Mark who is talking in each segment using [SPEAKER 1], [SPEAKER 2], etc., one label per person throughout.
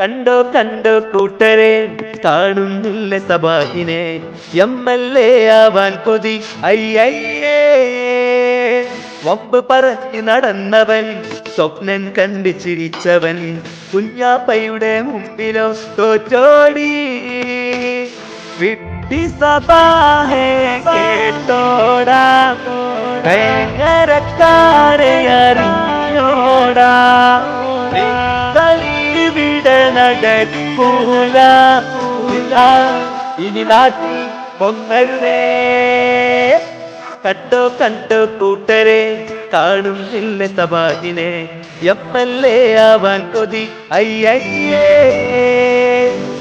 [SPEAKER 1] കണ്ടോ കണ്ടോ കൂട്ടരെ കാണുന്നില്ല സബാഹിനെ എം എൽ എ ആവാൻ കൊതി. വമ്പ് പറഞ്ഞ് നടന്നവൻ സ്വപ്നം കണ്ട് ചിരിച്ചവൻ. കുഞ്ഞാപ്പയുടെ മുമ്പിലോ തോറ്റോടി. വിട്ടി സഭാഹേ കേട്ടോടാ. ഭയങ്കരക്കാരെ നടക്കൂല. ഇനി നാട്ടിൽ പൊങ്ങരുതേ കണ്ടോ കണ്ടോ കൂട്ടരെ കാണുന്നില്ല സഭാജിനെ എപ്പല്ലേ ആവാൻ കൊതി. അയ്യയ്യേ.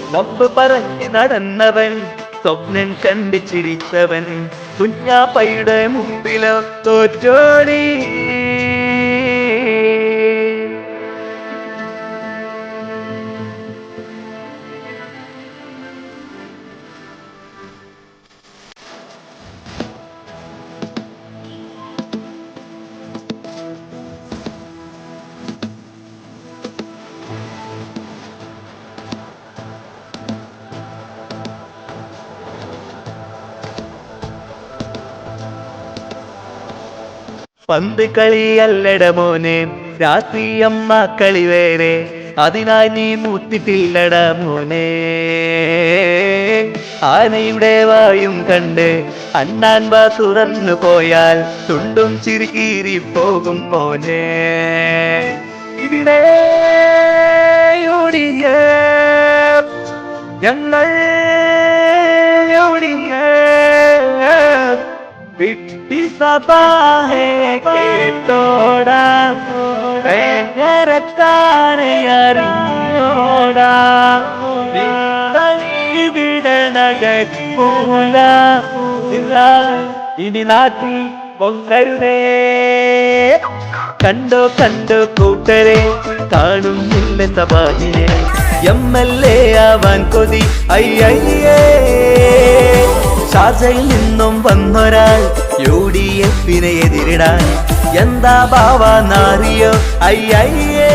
[SPEAKER 1] മുമ്പ് പറഞ്ഞ് നടന്നവൻ സ്വപ്നം കണ്ട് ചിരിച്ചവൻ. കുഞ്ഞാപ്പയുടെ മുമ്പിലോ തോറ്റോടി. പന്ത് കളിയല്ലട മോനെ. രാത്രിയമ്മ കളി വേറെ. അതിനായി നീ മൂത്തിട്ടില്ലട മോനെ. ആനയുടെ വായും കണ്ട് അണ്ണാൻ വാ തുറന്നു പോയാൽ തുണ്ടും ചിരികീറി പോകും മോനെ. ഇവിടെ ഒടിഞ്ഞ ഞങ്ങൾ ഒടിഞ്ഞ വിട്ടി സഭാഹേ കേട്ടോടാ ഭയങ്കരക്കാരെ അറിഞ്ഞോടാ ഇവിടെ നടക്കൂല ഇനി നാട്ടിൽ പൊങ്ങരുതേ കണ്ടോ കണ്ടോ കൂട്ടരെ കാണുന്നില്ല സഭാജിനെ എം എൽ എ ആവാൻ കൊതി അയ്യയ്യേ ഷാജയിൽ നിന്നും വന്നൊരാൾ യു ഡി എഫിനെ എതിരിടാൻ എന്താ ബാവ നാറിയോ? അയ്യയ്യേ